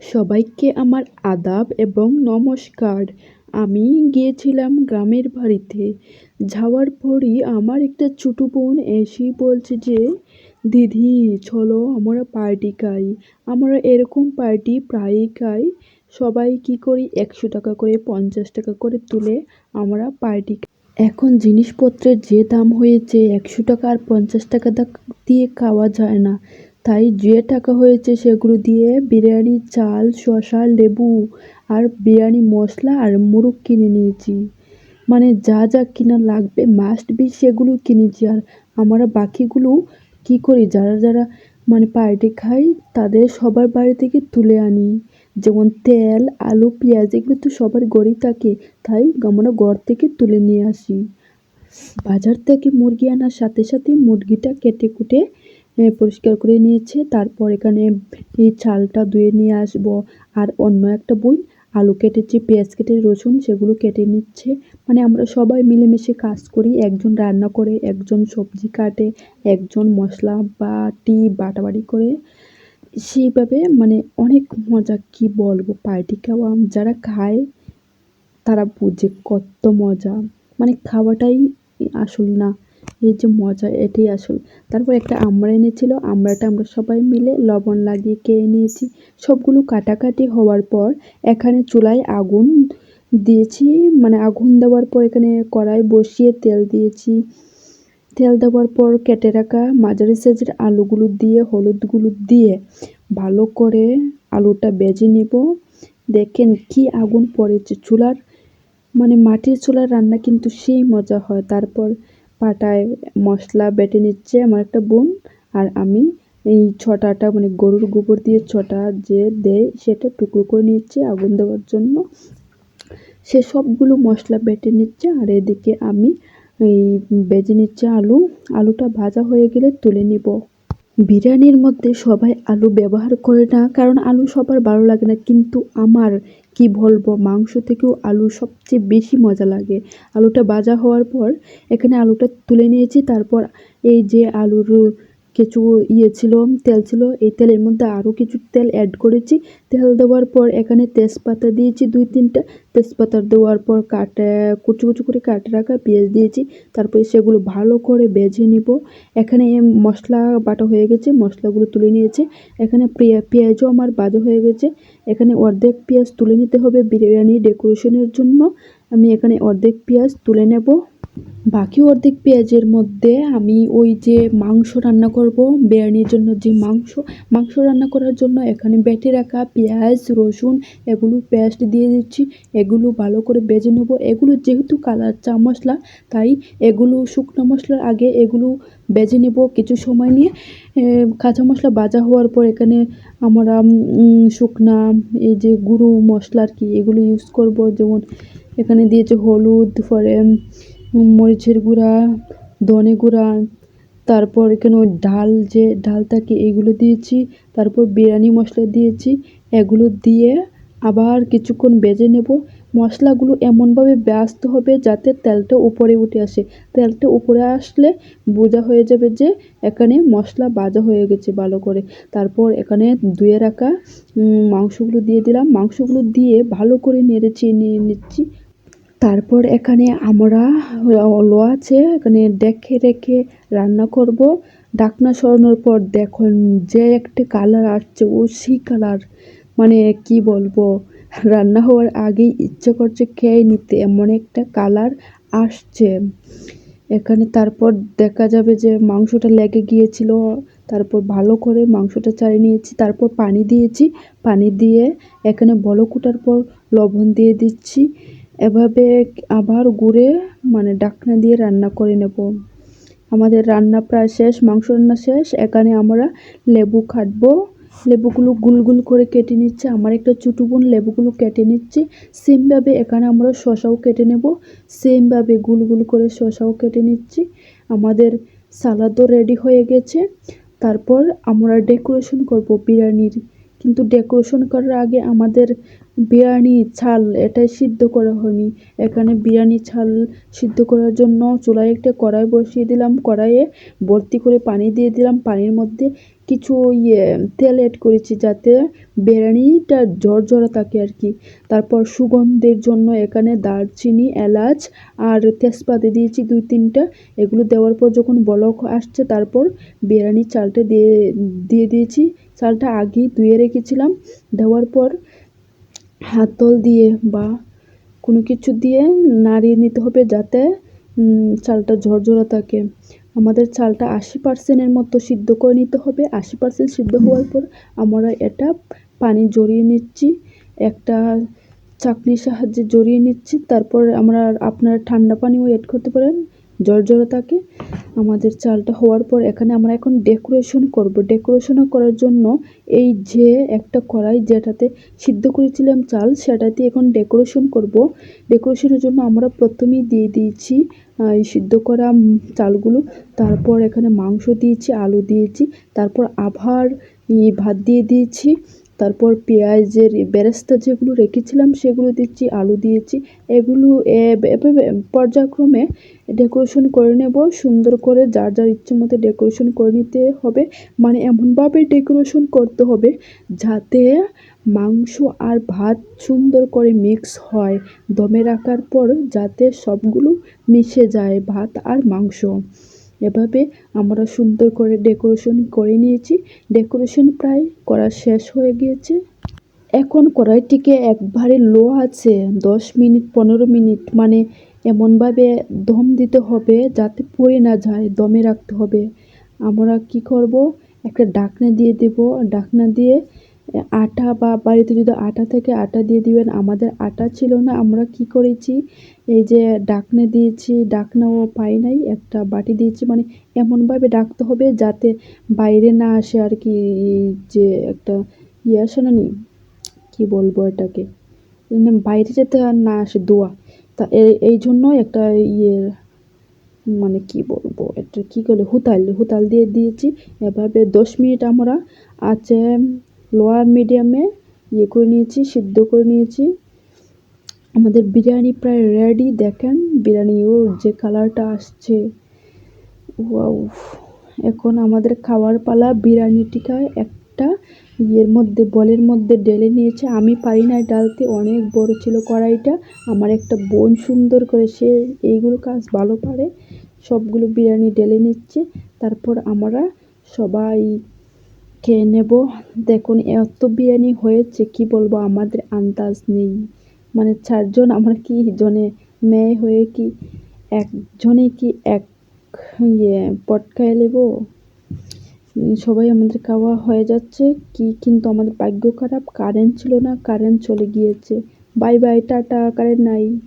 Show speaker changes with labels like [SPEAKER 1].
[SPEAKER 1] সবাইকে আমার আদাব এবং নমস্কার। আমি গিয়েছিলাম গ্রামের বাড়িতে। যাওয়ার পরই আমার একটা ছোটো বোন এসেই বলছে যে, দিদি, চলো আমরা পার্টি খাই। আমরা এরকম পার্টি প্রায়ই খাই। সবাই কী করি, একশো টাকা করে, পঞ্চাশ টাকা করে তুলে আমরা পার্টি এখন জিনিসপত্রের যে দাম হয়েছে, একশো টাকা আর পঞ্চাশ টাকা দিয়ে খাওয়া যায় না। তাই যে টাকা হয়েছে সেগুলো দিয়ে বিরিয়ানি, চাল, শসা, লেবু আর বিরিয়ানি, মশলা আর মুরগ কিনে নিয়েছি। মানে যা যা কিনা লাগবে মাস্ট বি সেগুলো কিনেছি। আর আমরা বাকিগুলো কী করি? যারা যারা মানে পার্টি খাই, তাদের সবার বাড়ি থেকে তুলে আনি। যেমন তেল, আলু, পেঁয়াজ, এগুলো তো সবার ঘরেই থাকে। তাই আমরা ঘর থেকে তুলে নিয়ে আসি। বাজার থেকে মুরগি আনার সাথে সাথে মুরগিটা কেটে কুটে পরিষ্কার করে নিয়েছে। তারপর এখানে এই চালটা ধুয়ে নিয়ে আসব। আর অন্য একটা বই, আলু কেটেছি, পেঁয়াজ কেটে রসুন, সেগুলো কেটে নিচ্ছে। মানে আমরা সবাই মিলেমিশে কাজ করি। একজন রান্না করে, একজন সবজি কাটে, একজন মশলা বাটি বাটাবাটি করে। সেইভাবে মানে অনেক মজা, কি বলব, পার্টি খাওয়া। যারা খায়, তারা বুঝে কত মজা। মানে খাওয়াটাই আসল না। এই যে মজা, এটাই আসল। তারপর একটা আমড়া এনেছিল আমড়াটা আমরা সবাই মিলে লবণ লাগিয়ে খেয়ে নিয়েছি। সবগুলো কাটাকাটি হওয়ার পর এখানে চুলায় আগুন দিয়েছি মানে আগুন দেওয়ার পর এখানে কড়াই বসিয়ে তেল দিয়েছি। তেল দেওয়ার পর কেটে রাখা মাঝারি সাইজের আলুগুলো দিয়ে, হলুদগুলো দিয়ে ভালো করে আলুটা বেজে নেব। দেখেন কি আগুন পড়েছে। চুলার মানে মাটির চুলার রান্না কিন্তু সেই মজা হয়। তারপর পাটায় মশলা বেটে নিচ্ছে আমার একটা বোন, আর আমি এই ছটাটা মানে গরুর গোবর দিয়ে ছটা যে দেয় সেটা টুকরো করে নিচ্ছে আগুন দেওয়ার জন্য। সে সবগুলো মশলা বেটে নিচ্ছে, আর এদিকে আমি এই বেজে নিচ্ছে আলু। আলুটা ভাজা হয়ে গেলে তুলে নিব। বিরিয়ানির মধ্যে সবাই আলু ব্যবহার করে না, কারণ আলু সবার ভালো লাগে না। কিন্তু আমার কি বলব, মাংস থেকেও আলু সবচেয়ে বেশি মজা লাগে। আলুটা ভাজা হওয়ার পর এখানে আলুটা তুলে নিয়েছি, তারপর এই যে আলুর কিছু ইয়ে ছিল, তেল ছিল। এই তেলের মধ্যে আরও কিছু তেল অ্যাড করেছি। তেল দেওয়ার পর এখানে তেজপাতা দিয়েছি দুই তিনটা। তেজপাতা দেওয়ার পর কাটা, কুচু কুচু করে কাটে রাখা পেঁয়াজ দিয়েছি। তারপরে সেগুলো ভালো করে বেজে নিব। এখানে মশলা বাটা হয়ে গেছে, মশলাগুলো তুলে নিয়েছে। এখানে পেঁয়া- পেঁয়াজও আমার বাজা হয়ে গেছে। এখানে অর্ধেক পেঁয়াজ তুলে নিতে হবে বিরিয়ানি ডেকোরেশনের জন্য। আমি এখানে অর্ধেক পেঁয়াজ তুলে নেব। বাকি অর্ধেক পেঁয়াজের মধ্যে আমি ওই যে মাংস রান্না করব, বিরিয়ানির জন্য যে মাংস মাংস রান্না করার জন্য এখানে বেটে রাখা পেঁয়াজ, রসুন এগুলো পেস্ট দিয়ে দিচ্ছি, এগুলো ভালো করে বেজে নেব। এগুলো যেহেতু কালার চা মশলা, তাই এগুলো শুকনো মশলার আগে এগুলো বেজে নেব কিছু সময় নিয়ে। কাঁচা মশলা ভাজা হওয়ার পর এখানে আমরা শুকনা এই যে গুঁড়ো মশলা আর কি এগুলো ইউজ করব। যেমন এখানে দিয়েছে হলুদ, পরে মরিচের গুঁড়া, ধনে গুঁড়া, তারপর এখানে ডাল যে ডাল থাকে এগুলো দিয়েছি, তারপর বিরিয়ানি মশলা দিয়েছি, এগুলো দিয়ে আবার কিছুক্ষণ বেজে নেব। মশলাগুলো এমনভাবে ব্যস্ত হবে যাতে তেলটা উপরে উঠে আসে। তেলটা উপরে আসলে বোঝা হয়ে যাবে যে এখানে মশলা ভাজা হয়ে গেছে ভালো করে। তারপর এখানে ধুয়ে রাখা মাংসগুলো দিয়ে দিলাম। মাংসগুলো দিয়ে ভালো করে নেড়েছি নিয়ে নিচ্ছি। তারপর এখানে আমরা লো আছে, এখানে দেখে রেখে রান্না করব। ডাকনা সরানোর পর দেখুন যে একটা কালার আসছে, ও সেই কালার মানে কি বলব, রান্না হওয়ার আগেই ইচ্ছে করছে খেয়ে নিতে, এমন একটা কালার আসছে। এখানে তারপর দেখা যাবে যে মাংসটা লেগে গিয়েছিল, তারপর ভালো করে মাংসটা চালিয়ে নিয়েছি, তারপর পানি দিয়েছি, পানি দিয়ে এখানে বলো কুটার পর লবণ দিয়ে দিচ্ছি। এভাবে আবার গুঁড়ে মানে ডাকনা দিয়ে রান্না করে নেব। আমাদের রান্না প্রায় শেষ, মাংস রান্না শেষ। এখানে আমরা লেবু কাটবো লেবুগুলো গুল গুল করে কেটে নিচ্ছে। আমার একটা ছোটো বোন লেবুগুলো কেটে নিচ্ছে। সেমভাবে এখানে আমরা শসাও কেটে নেব। সেমভাবে গুল গুল করে শসাও কেটে নিচ্ছি। আমাদের সালাদও রেডি হয়ে গেছে। তারপর আমরা ডেকোরেশন করব বিরিয়ানির। কিন্তু ডেকোরেশন করার আগে আমাদের বিরিয়ানি ছাল এটাই সিদ্ধ করা হয়নি। এখানে বিরিয়ানি ছাল সিদ্ধ করার জন্য চুলায় একটা কড়াই বসিয়ে দিলাম। কড়াইয়ে ভর্তি করে পানি দিয়ে দিলাম। পানির মধ্যে কিছু ইয়ে তেল অ্যাড করেছি যাতে বিরিয়ানিটা ঝরঝরা থাকে আর কি। তারপর সুগন্ধের জন্য এখানে দারচিনি, এলাচ আর তেজপাতা দিয়েছি দুই তিনটা। এগুলো দেওয়ার পর যখন বলক আসছে তারপর বিরিয়ানির চালটা দিয়ে দিয়ে দিয়েছি। চালটা আগেই ধুয়ে রেখেছিলাম। দেওয়ার পর হাতল দিয়ে বা কোনো কিছু দিয়ে নাড়িয়ে নিতে হবে যাতে চালটা ঝরঝরা থাকে। আমাদের চালটা আশি পার্সেন্টের মতো সিদ্ধ করে নিতে হবে। আশি পার্সেন্ট সিদ্ধ হওয়ার পর আমরা এটা পানি জড়িয়ে নিচ্ছি। একটা চাকনির সাহায্যে জড়িয়ে নিচ্ছি। তারপর আমরা আপনারা ঠান্ডা পানিও এড করতে পারেন। জর্জরা থাকে। আমাদের চালটা হওয়ার পর এখানে আমরা এখন ডেকোরেশন করব। ডেকোরেশন করার জন্য এই যে একটা কড়াই যেটাতে সিদ্ধ করেছিলাম চাল, সেটাতে এখন ডেকোরেশন করব। ডেকোরেশনের জন্য আমরা প্রথমেই দিয়ে দিয়েছি এই সিদ্ধ করা চালগুলো। তারপর এখানে মাংস দিয়েছি, আলু দিয়েছি। তারপর আবার ভাত দিয়ে দিয়েছি। তারপর পেঁয়াজের বেরেস্তা যেগুলো রেখেছিলাম, সেগুলো দিচ্ছি, আলু দিয়েছি। এগুলো এভাবে পর্যায়ক্রমে ডেকোরেশন করে নেব। সুন্দর করে যার যার ইচ্ছে মতো ডেকোরেশন করে নিতে হবে। মানে এমনভাবে ডেকোরেশন করতে হবে যাতে মাংস আর ভাত সুন্দর করে মিক্স হয়। দমে রাখার পর যাতে সবগুলো মিশে যায়, ভাত আর মাংস। এভাবে আমরা সুন্দর করে ডেকোরেশন করে নিয়েছি। ডেকোরেশন প্রায় করা শেষ হয়ে গিয়েছে। এখন কড়াইটিকে একবারে লো আছে, দশ মিনিট, পনেরো মিনিট মানে এমনভাবে দম দিতে হবে যাতে পড়ে না যায়, দমে রাখতে হবে। আমরা কি করব? একটা ডাকনা দিয়ে দেব। ডাকনা দিয়ে আটা বা বাড়িতে যদি আটা থেকে, আটা দিয়ে দিবেন। আমাদের আটা ছিল না, আমরা কি করেছি? এই যে ডাকনে দিয়েছি, ডাকনাও পাই নাই। একটা বাটি দিয়েছি মানে এমনভাবে ডাকতে হবে যাতে বাইরে না আসে আর কি যে একটা ইয়ে আসে না নি? কী বলব এটাকে? বাইরে যেতে আর না আসে দোয়া। তা এই জন্য একটা ইয়ে মানে কি বলব এটা কী করলে হুতাল। হুতাল দিয়ে দিয়েছি। এভাবে দশ মিনিট আমরা আছে লোয়ার মিডিয়ামে ইয়ে করে নিয়েছি, সিদ্ধ করে নিয়েছি। আমাদের বিরিয়ানি প্রায় রেডি দেখেন বিরিয়ানিও যে কালারটা আসছে। এখন আমাদের খাওয়ার পালা বিরিয়ানিটিকা একটা ইয়ের মধ্যে, বলের মধ্যে ডেলে নিয়েছে। আমি পারি না ডালতে, অনেক বড় ছিল কড়াইটা। আমার একটা বোন সুন্দর করে, সে এইগুলো কাজ ভালো পারে। সবগুলো বিরিয়ানি ডেলে নিচ্ছে। তারপর আমরা সবাই খেয়ে নেব? দেখুন, এত বিরিয়ানি হয়েছে, কি বলব? আমাদের আন্দাজ নেই। মানে চারজন, আমার কি জনে? মেয়ে হয়ে কি একজনে কি এক ইয়ে পটকায় নেব? সবাই আমাদের খাওয়া হয়ে যাচ্ছে। কি কিন্তু আমাদের ভাগ্য খারাপ। কারেন্ট ছিল না, কারেন্ট চলে গিয়েছে। বাই বাই, টাটা, কারেন্ট নাই।